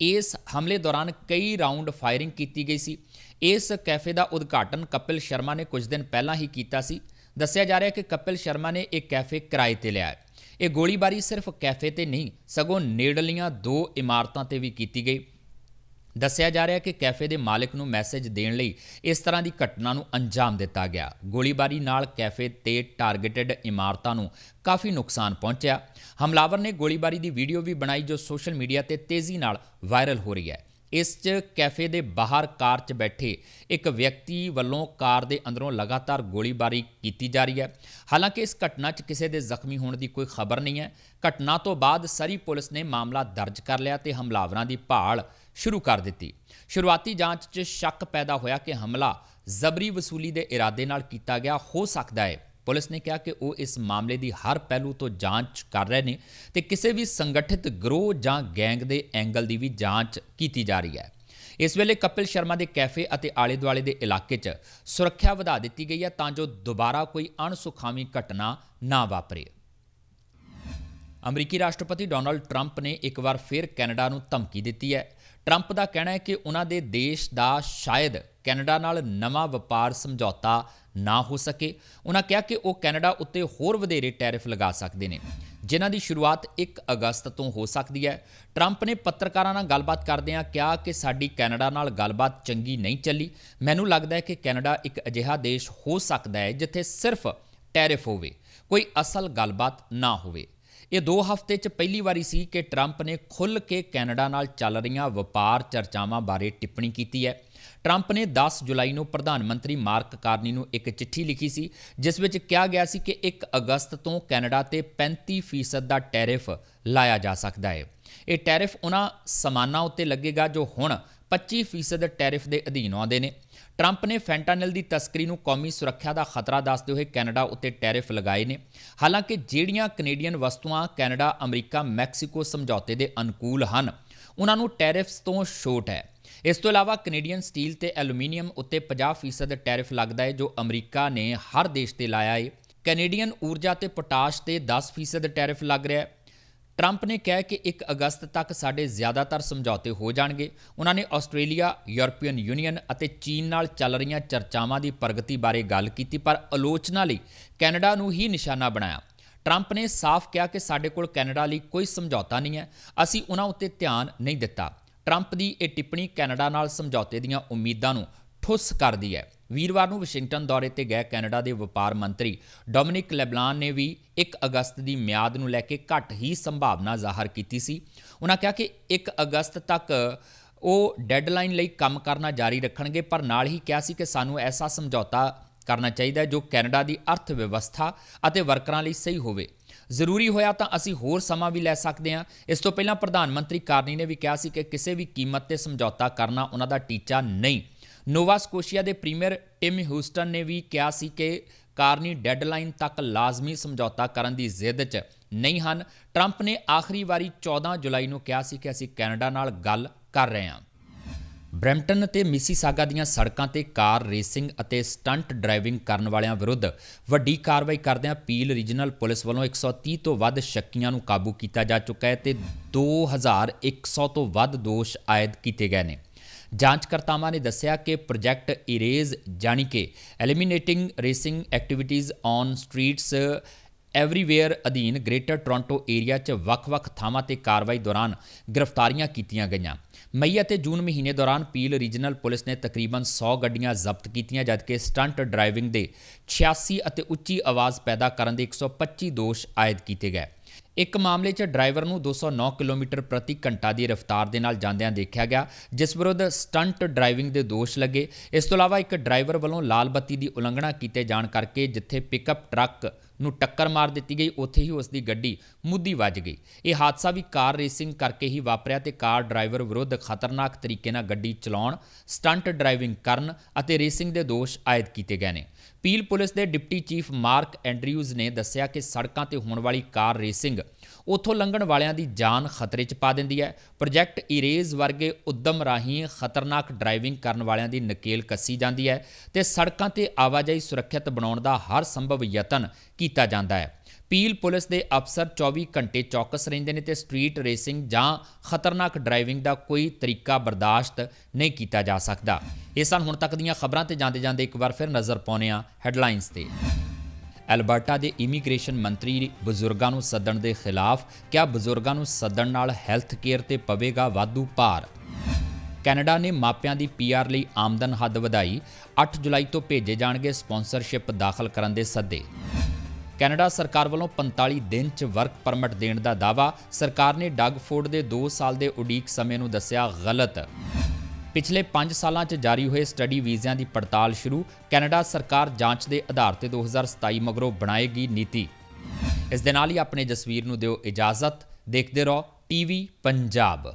ਇਸ ਹਮਲੇ ਦੌਰਾਨ ਕਈ ਰਾਉਂਡ ਫਾਇਰਿੰਗ ਕੀਤੀ ਗਈ ਸੀ। ਇਸ ਕੈਫੇ ਦਾ ਉਦਘਾਟਨ ਕਪਿਲ ਸ਼ਰਮਾ ਨੇ ਕੁਝ ਦਿਨ ਪਹਿਲਾਂ ਹੀ ਕੀਤਾ ਸੀ। ਦੱਸਿਆ ਜਾ ਰਿਹਾ ਹੈ ਕਿ ਕਪਿਲ ਸ਼ਰਮਾ ਨੇ ਇਹ ਕੈਫੇ ਕਿਰਾਏ ਤੇ ਲਿਆ ਹੈ। ਇਹ ਗੋਲੀਬਾਰੀ ਸਿਰਫ ਕੈਫੇ ਤੇ ਨਹੀਂ, ਸਗੋਂ ਨੇੜਲੀਆਂ ਦੋ ਇਮਾਰਤਾਂ ਤੇ ਵੀ ਕੀਤੀ ਗਈ। ਦੱਸਿਆ ਜਾ ਰਿਹਾ ਕਿ ਕੈਫੇ ਦੇ ਮਾਲਕ ਨੂੰ ਮੈਸੇਜ ਦੇਣ ਲਈ ਇਸ ਤਰ੍ਹਾਂ ਦੀ ਘਟਨਾ ਨੂੰ ਅੰਜਾਮ ਦਿੱਤਾ ਗਿਆ। ਗੋਲੀਬਾਰੀ ਨਾਲ ਕੈਫੇ ਤੇ ਟਾਰਗੇਟਡ ਇਮਾਰਤਾਂ ਨੂੰ ਕਾਫੀ ਨੁਕਸਾਨ ਪਹੁੰਚਿਆ। ਹਮਲਾਵਰ ਨੇ ਗੋਲੀਬਾਰੀ ਦੀ ਵੀਡੀਓ ਵੀ ਬਣਾਈ ਜੋ ਸੋਸ਼ਲ ਮੀਡੀਆ ਤੇ ਤੇਜ਼ੀ ਨਾਲ ਵਾਇਰਲ ਹੋ ਰਹੀ ਹੈ। ਇਸ 'ਚ ਕੈਫੇ ਦੇ ਬਾਹਰ ਕਾਰ 'ਚ ਬੈਠੇ ਇੱਕ ਵਿਅਕਤੀ ਵੱਲੋਂ ਕਾਰ ਦੇ ਅੰਦਰੋਂ ਲਗਾਤਾਰ ਗੋਲੀਬਾਰੀ ਕੀਤੀ ਜਾ ਰਹੀ ਹੈ। ਹਾਲਾਂਕਿ ਇਸ ਘਟਨਾ 'ਚ ਕਿਸੇ ਦੇ ਜ਼ਖਮੀ ਹੋਣ ਦੀ ਕੋਈ ਖਬਰ ਨਹੀਂ ਹੈ। ਘਟਨਾ ਤੋਂ ਬਾਅਦ ਸਰੀ ਪੁਲਿਸ ਨੇ ਮਾਮਲਾ ਦਰਜ ਕਰ ਲਿਆ ਤੇ ਹਮਲਾਵਰਾਂ ਦੀ ਭਾਲ ਸ਼ੁਰੂ ਕਰ ਦਿੱਤੀ। ਸ਼ੁਰੂਆਤੀ ਜਾਂਚ 'ਚ ਸ਼ੱਕ ਪੈਦਾ ਹੋਇਆ ਕਿ ਹਮਲਾ ਜ਼ਬਰੀ ਵਸੂਲੀ ਦੇ ਇਰਾਦੇ ਨਾਲ ਕੀਤਾ ਗਿਆ ਹੋ ਸਕਦਾ ਹੈ। ਪੁਲਿਸ ਨੇ ਕਿਹਾ ਕਿ ਉਹ ਇਸ ਮਾਮਲੇ ਦੀ ਹਰ ਪਹਿਲੂ ਤੋਂ ਜਾਂਚ ਕਰ ਰਹੇ ਨੇ ਤੇ ਕਿਸੇ ਵੀ ਸੰਗਠਿਤ ਗਰੋਹ ਜਾਂ ਗੈਂਗ ਦੇ ਐਂਗਲ ਦੀ ਵੀ ਜਾਂਚ ਕੀਤੀ ਜਾ ਰਹੀ ਹੈ। ਇਸ ਵੇਲੇ ਕਪਿਲ ਸ਼ਰਮਾ ਦੇ ਕੈਫੇ ਅਤੇ ਆਲੇ-ਦੁਆਲੇ ਦੇ ਇਲਾਕੇ 'ਚ ਸੁਰੱਖਿਆ ਵਧਾ ਦਿੱਤੀ ਗਈ ਹੈ ਤਾਂ ਜੋ ਦੁਬਾਰਾ ਕੋਈ ਅਣਸੁਖਾਵੀ ਘਟਨਾ ਨਾ ਵਾਪਰੇ। ਅਮਰੀਕੀ ਰਾਸ਼ਟਰਪਤੀ ਡੋਨਲਡ ਟਰੰਪ ਨੇ ਇੱਕ ਵਾਰ ਫਿਰ ਕੈਨੇਡਾ ਨੂੰ ਧਮਕੀ ਦਿੱਤੀ ਹੈ। ਟਰੰਪ ਦਾ ਕਹਿਣਾ ਹੈ ਕਿ ਉਹਨਾਂ ਦੇ ਦੇਸ਼ ਦਾ ਸ਼ਾਇਦ ਕੈਨੇਡਾ ਨਾਲ ਨਵਾਂ ਵਪਾਰ ਸਮਝੌਤਾ ਨਾ ਹੋ ਸਕੇ। ਉਹਨਾਂ ਕਿਹਾ ਕਿ ਉਹ ਕੈਨੇਡਾ ਉੱਤੇ ਹੋਰ ਵਧੇਰੇ ਟੈਰਿਫ ਲਗਾ ਸਕਦੇ ਨੇ, ਜਿਨ੍ਹਾਂ ਦੀ ਸ਼ੁਰੂਆਤ 1 ਅਗਸਤ ਤੋਂ ਹੋ ਸਕਦੀ ਹੈ। ਟਰੰਪ ਨੇ ਪੱਤਰਕਾਰਾਂ ਨਾਲ ਗੱਲਬਾਤ ਕਰਦਿਆਂ ਕਿਹਾ ਕਿ ਸਾਡੀ ਕੈਨੇਡਾ ਨਾਲ ਗੱਲਬਾਤ ਚੰਗੀ ਨਹੀਂ ਚੱਲੀ। ਮੈਨੂੰ ਲੱਗਦਾ ਹੈ ਕਿ ਕੈਨੇਡਾ ਇੱਕ ਅਜਿਹਾ ਦੇਸ਼ ਹੋ ਸਕਦਾ ਹੈ ਜਿੱਥੇ ਸਿਰਫ ਟੈਰਿਫ ਹੋਵੇ, ਕੋਈ ਅਸਲ ਗੱਲਬਾਤ ਨਾ ਹੋਵੇ। ਇਹ 2 ਹਫ਼ਤੇ 'ਚ ਪਹਿਲੀ ਵਾਰੀ ਸੀ ਕਿ ਟਰੰਪ ਨੇ ਖੁੱਲ੍ਹ ਕੇ ਕੈਨੇਡਾ ਨਾਲ ਚੱਲ ਰਹੀਆਂ ਵਪਾਰ ਚਰਚਾਵਾਂ ਬਾਰੇ ਟਿੱਪਣੀ ਕੀਤੀ ਹੈ। ਟਰੰਪ ਨੇ 10 ਜੁਲਾਈ ਨੂੰ ਪ੍ਰਧਾਨ ਮੰਤਰੀ ਮਾਰਕ ਕਾਰਨੀ ਨੂੰ ਇੱਕ ਚਿੱਠੀ ਲਿਖੀ ਸੀ, ਜਿਸ ਵਿੱਚ ਕਿਹਾ ਗਿਆ ਸੀ ਕਿ 1 ਅਗਸਤ ਤੋਂ ਕੈਨੇਡਾ ਤੇ 35% ਦਾ ਟੈਰਿਫ ਲਾਇਆ ਜਾ ਸਕਦਾ ਹੈ। ਇਹ ਟੈਰਿਫ ਉਹਨਾਂ ਸਮਾਨਾਂ ਉੱਤੇ ਲੱਗੇਗਾ ਜੋ ਹੁਣ 25% ਟੈਰਿਫ ਦੇ ਅਧੀਨ ਆਉਂਦੇ ਨੇ। ਟਰੰਪ ਨੇ ਫੈਂਟਾਨਲ ਦੀ ਤਸਕਰੀ ਨੂੰ ਕੌਮੀ ਸੁਰੱਖਿਆ ਦਾ ਖਤਰਾ ਦੱਸਦੇ ਹੋਏ ਕੈਨੇਡਾ ਉੱਤੇ ਟੈਰਿਫ ਲਗਾਏ ਨੇ। ਹਾਲਾਂਕਿ ਜਿਹੜੀਆਂ ਕੈਨੇਡੀਅਨ ਵਸਤੂਆਂ ਕੈਨੇਡਾ, ਅਮਰੀਕਾ, ਮੈਕਸੀਕੋ ਸਮਝੌਤੇ ਦੇ ਅਨੁਕੂਲ ਹਨ, ਉਹਨਾਂ ਨੂੰ ਟੈਰਿਫਸ ਤੋਂ ਛੋਟ ਹੈ। ਇਸ ਤੋਂ ਇਲਾਵਾ ਕੈਨੇਡੀਅਨ ਸਟੀਲ ਤੇ ਐਲੂਮੀਨੀਅਮ ਉੱਤੇ 50% ਟੈਰਿਫ ਲੱਗਦਾ ਹੈ, ਜੋ ਅਮਰੀਕਾ ਨੇ ਹਰ ਦੇਸ਼ ਤੇ ਲਾਇਆ ਹੈ ਕੈਨੇਡੀਅਨ ਊਰਜਾ ਤੇ ਪੋਟਾਸ਼ ਤੇ 10% ਟੈਰਿਫ ਲੱਗ ਰਿਹਾ ਹੈ। ਟਰੰਪ ਨੇ ਕਿਹਾ ਕਿ 1 ਅਗਸਤ ਤੱਕ ਸਾਡੇ ਜ਼ਿਆਦਾਤਰ ਸਮਝੌਤੇ ਹੋ ਜਾਣਗੇ। ਉਹਨਾਂ ਨੇ ਆਸਟ੍ਰੇਲੀਆ, ਯੂਰਪੀਅਨ ਯੂਨੀਅਨ ਅਤੇ ਚੀਨ ਨਾਲ ਚੱਲ ਰਹੀਆਂ ਚਰਚਾਵਾਂ ਦੀ ਪ੍ਰਗਤੀ ਬਾਰੇ ਗੱਲ ਕੀਤੀ, ਪਰ ਆਲੋਚਨਾ ਲਈ ਕੈਨੇਡਾ ਨੂੰ ਹੀ ਨਿਸ਼ਾਨਾ ਬਣਾਇਆ। ਟਰੰਪ ਨੇ ਸਾਫ਼ ਕਿਹਾ ਕਿ ਸਾਡੇ ਕੋਲ ਕੈਨੇਡਾ ਲਈ ਕੋਈ ਸਮਝੌਤਾ ਨਹੀਂ ਹੈ। ਅਸੀਂ ਉਹਨਾਂ ਉੱਤੇ ਧਿਆਨ ਨਹੀਂ ਦਿੱਤਾ। ਟਰੰਪ ਦੀ ਇਹ ਟਿੱਪਣੀ ਕੈਨੇਡਾ ਨਾਲ ਸਮਝੌਤੇ ਦੀਆਂ ਉਮੀਦਾਂ ਨੂੰ ਠੁੱਸ ਕਰਦੀ ਹੈ। ਵੀਰਵਾਰ ਨੂੰ ਵਾਸ਼ਿੰਗਟਨ ਦੌਰੇ ਤੇ ਗਏ ਕੈਨੇਡਾ ਦੇ ਵਪਾਰ ਮੰਤਰੀ ਡੋਮਿਨਿਕ ਲੈਬਲਾਨ ਨੇ ਵੀ 1 ਅਗਸਤ ਦੀ ਮਿਆਦ ਨੂੰ ਲੈ ਕੇ ਘੱਟ ਹੀ ਸੰਭਾਵਨਾ ਜ਼ਾਹਰ ਕੀਤੀ ਸੀ। ਉਹਨਾਂ ਕਿਹਾ ਕਿ 1 ਅਗਸਤ ਤੱਕ ਉਹ ਡੈਡਲਾਈਨ ਲਈ ਕੰਮ ਕਰਨਾ ਜਾਰੀ ਰੱਖਣਗੇ, ਪਰ ਨਾਲ ਹੀ ਕਿਹਾ ਸੀ ਕਿ ਸਾਨੂੰ ਐਸਾ ਸਮਝੌਤਾ ਕਰਨਾ ਚਾਹੀਦਾ ਹੈ ਜੋ ਕੈਨੇਡਾ ਦੀ ਅਰਥ ਵਿਵਸਥਾ ਅਤੇ ਵਰਕਰਾਂ ਲਈ ਸਹੀ ਹੋਵੇ। ਜ਼ਰੂਰੀ ਹੋਇਆ ਤਾਂ ਅਸੀਂ ਹੋਰ ਸਮਾਂ ਵੀ ਲੈ ਸਕਦੇ ਹਾਂ। ਇਸ ਤੋਂ ਪਹਿਲਾਂ ਪ੍ਰਧਾਨ ਮੰਤਰੀ ਕਾਰਨੀ ਨੇ ਵੀ ਕਿਹਾ ਸੀ ਕਿ ਕਿਸੇ ਵੀ ਕੀਮਤ ਤੇ ਸਮਝੌਤਾ ਕਰਨਾ ਉਹਨਾਂ ਦਾ ਟੀਚਾ ਨਹੀਂ। ਨੋਵਾ ਸਕੋਸ਼ੀਆ ਦੇ ਪ੍ਰੀਮੀਅਰ ਟਿਮ ਹਿਊਸਟਨ ਨੇ ਵੀ ਕਿਹਾ ਸੀ ਕਿ ਕਾਰਨੀ ਡੈਡਲਾਈਨ ਤੱਕ ਲਾਜ਼ਮੀ ਸਮਝੌਤਾ ਕਰਨ ਦੀ ਜ਼ਿੱਦ 'ਚ ਨਹੀਂ ਹਨ। ਟਰੰਪ ਨੇ ਆਖਰੀ ਵਾਰੀ 14 ਜੁਲਾਈ ਨੂੰ ਕਿਹਾ ਸੀ ਕਿ ਅਸੀਂ ਕੈਨੇਡਾ ਨਾਲ ਗੱਲ ਕਰ ਰਹੇ ਹਾਂ। ਬ੍ਰੈਂਪਟਨ ਤੇ ਮਿਸੀਸਾਗਾ ਦੀਆਂ ਸੜਕਾਂ ਤੇ ਕਾਰ ਰੇਸਿੰਗ ਅਤੇ ਸਟੰਟ ਡਰਾਈਵਿੰਗ ਕਰਨ ਵਾਲਿਆਂ ਵਿਰੁੱਧ ਵੱਡੀ ਕਾਰਵਾਈ ਕਰਦਿਆਂ ਪੀਲ ਰੀਜਨਲ ਪੁਲਿਸ ਵੱਲੋਂ 130 ਤੋਂ ਵੱਧ ਸ਼ੱਕੀਆਂ ਨੂੰ ਕਾਬੂ ਕੀਤਾ ਜਾ ਚੁੱਕਾ ਹੈ ਤੇ 2100 ਤੋਂ ਵੱਧ ਦੋਸ਼ ਆਇਦ ਕੀਤੇ ਗਏ ਨੇ। ਜਾਂਚਕਰਤਾਵਾਂ ਨੇ ਦੱਸਿਆ ਕਿ ਪ੍ਰੋਜੈਕਟ ਇਰੇਜ਼ ਜਾਣੀ ਕਿ eliminating racing activities on streets everywhere ਅਧੀਨ ਗ੍ਰੇਟਰ ਟੋਰਾਂਟੋ ਏਰੀਆ 'ਚ ਵੱਖ-ਵੱਖ ਥਾਵਾਂ ਤੇ ਕਾਰਵਾਈ ਦੌਰਾਨ ਗ੍ਰਿਫਤਾਰੀਆਂ ਕੀਤੀਆਂ ਗਈਆਂ। ਮਈ ਅਤੇ ਜੂਨ ਮਹੀਨੇ ਦੌਰਾਨ ਪੀਲ ਰੀਜਨਲ ਪੁਲਿਸ ਨੇ ਤਕਰੀਬਨ 100 ਗੱਡੀਆਂ ਜ਼ਬਤ ਕੀਤੀਆਂ, ਜਦਕਿ ਸਟੰਟ ਡਰਾਈਵਿੰਗ ਦੇ 86 ਅਤੇ ਉੱਚੀ ਆਵਾਜ਼ ਪੈਦਾ ਕਰਨ ਦੇ 125 ਦੋਸ਼ ਆਇਦ ਕੀਤੇ ਗਏ। ਇੱਕ ਮਾਮਲੇ 'ਚ ਡਰਾਈਵਰ ਨੂੰ 209 ਕਿਲੋਮੀਟਰ ਪ੍ਰਤੀ ਘੰਟਾ ਦੀ ਰਫ਼ਤਾਰ ਦੇ ਨਾਲ ਜਾਂਦਿਆਂ ਦੇਖਿਆ ਗਿਆ, ਜਿਸ ਵਿਰੁੱਧ ਸਟੰਟ ਡਰਾਈਵਿੰਗ ਦੇ ਦੋਸ਼ ਲੱਗੇ। ਇਸ ਤੋਂ ਇਲਾਵਾ ਇੱਕ ਡਰਾਈਵਰ ਵੱਲੋਂ ਲਾਲ ਬੱਤੀ ਦੀ ਉਲੰਘਣਾ ਕੀਤੇ ਜਾਣ ਕਰਕੇ ਜਿੱਥੇ ਪਿਕਅਪ ਟਰੱਕ ਨੂੰ ਟੱਕਰ ਮਾਰ ਦਿੱਤੀ ਗਈ, ਉੱਥੇ ਹੀ ਉਸ ਦੀ ਗੱਡੀ ਮੁੱਦੀ ਵੱਜ ਗਈ। ਇਹ ਹਾਦਸਾ ਵੀ ਕਾਰ ਰੇਸਿੰਗ ਕਰਕੇ ਹੀ ਵਾਪਰਿਆ ਤੇ ਕਾਰ ਡਰਾਈਵਰ ਵਿਰੁੱਧ ਖਤਰਨਾਕ ਤਰੀਕੇ ਨਾਲ ਗੱਡੀ ਚਲਾਉਣ, ਸਟੰਟ ਡਰਾਈਵਿੰਗ ਕਰਨ ਅਤੇ ਰੇਸਿੰਗ ਦੇ ਦੋਸ਼ ਆਇਦ ਕੀਤੇ ਗਏ ਨੇ। ਪੀਲ ਪੁਲਿਸ ਦੇ ਡਿਪਟੀ ਚੀਫ ਮਾਰਕ ਐਂਡਰਿਊਜ਼ ਨੇ ਦੱਸਿਆ ਕਿ ਸੜਕਾਂ ਤੇ ਹੋਣ ਵਾਲੀ ਕਾਰ ਰੇਸਿੰਗ ਉੱਥੋਂ ਲੰਘਣ ਵਾਲਿਆਂ ਦੀ ਜਾਨ ਖਤਰੇ 'ਚ ਪਾ ਦਿੰਦੀ ਹੈ। ਪ੍ਰੋਜੈਕਟ ਇਰੇਜ਼ ਵਰਗੇ ਉਦਮ ਰਾਹੀਂ ਖਤਰਨਾਕ ਡਰਾਈਵਿੰਗ ਕਰਨ ਵਾਲਿਆਂ ਦੀ ਨਕੇਲ ਕੱਸੀ ਜਾਂਦੀ ਹੈ ਤੇ ਸੜਕਾਂ ਤੇ ਆਵਾਜਾਈ ਸੁਰੱਖਿਅਤ ਬਣਾਉਣ ਦਾ ਹਰ ਸੰਭਵ ਯਤਨ ਕੀਤਾ ਜਾਂਦਾ ਹੈ। ਪੀਲ ਪੁਲਿਸ ਦੇ ਅਫਸਰ 24 ਘੰਟੇ ਚੌਕਸ ਰਹਿੰਦੇ ਨੇ ਤੇ ਸਟਰੀਟ ਰੇਸਿੰਗ ਜਾਂ ਖਤਰਨਾਕ ਡਰਾਈਵਿੰਗ ਦਾ ਕੋਈ ਤਰੀਕਾ ਬਰਦਾਸ਼ਤ ਨਹੀਂ ਕੀਤਾ ਜਾ ਸਕਦਾ। ਇਹ ਸਨ ਹੁਣ ਤੱਕ ਦੀਆਂ ਖਬਰਾਂ ਤੇ ਜਾਂਦੇ ਜਾਂਦੇ ਇੱਕ ਵਾਰ ਫਿਰ ਨਜ਼ਰ ਪਾਉਂਦੇ ਹਾਂ ਹੈਡਲਾਈਨਸ ਤੇ। ਐਲਬਰਟਾ ਦੇ ਇਮੀਗ੍ਰੇਸ਼ਨ ਮੰਤਰੀ ਬਜ਼ੁਰਗਾਂ ਨੂੰ ਸੱਦਣ ਦੇ ਖਿਲਾਫ ਕਿਹਾ ਬਜ਼ੁਰਗਾਂ ਨੂੰ ਸੱਦਣ ਨਾਲ ਹੈਲਥ ਕੇਅਰ ਤੇ ਪਵੇਗਾ ਵਾਧੂ ਭਾਰ। ਕੈਨੇਡਾ ਨੇ ਮਾਪਿਆਂ ਦੀ ਪੀਆਰ ਲਈ ਆਮਦਨ ਹੱਦ ਵਧਾਈ। 8 ਜੁਲਾਈ ਤੋਂ ਭੇਜੇ ਜਾਣਗੇ ਸਪਾਂਸਰਸ਼ਿਪ ਦਾਖਲ ਕਰਨ ਦੇ ਸੱਦੇ। ਕੈਨੇਡਾ ਸਰਕਾਰ ਵੱਲੋਂ 45 ਦਿਨ 'ਚ ਵਰਕ ਪਰਮਿਟ ਦੇਣ ਦਾ ਦਾਅਵਾ। ਸਰਕਾਰ ਨੇ ਡਗ ਫੋਰਡ ਦੇ 2 ਸਾਲ ਦੇ ਉਡੀਕ ਸਮੇਂ ਨੂੰ ਦੱਸਿਆ ਗਲਤ। ਪਿਛਲੇ 5 ਸਾਲਾਂ 'ਚ ਜਾਰੀ ਹੋਏ ਸਟੱਡੀ ਵੀਜ਼ਿਆਂ ਦੀ ਪੜਤਾਲ ਸ਼ੁਰੂ। ਕੈਨੇਡਾ ਸਰਕਾਰ ਜਾਂਚ ਦੇ ਆਧਾਰ ਤੇ 2027 ਮਗਰੋਂ ਬਣਾਏਗੀ ਨੀਤੀ। ਇਸ ਦੇ ਨਾਲ ਹੀ ਆਪਣੇ ਜਸਵੀਰ ਨੂੰ ਦਿਓ ਇਜਾਜ਼ਤ। ਦੇਖਦੇ ਰਹੋ ਟੀਵੀ ਪੰਜਾਬ।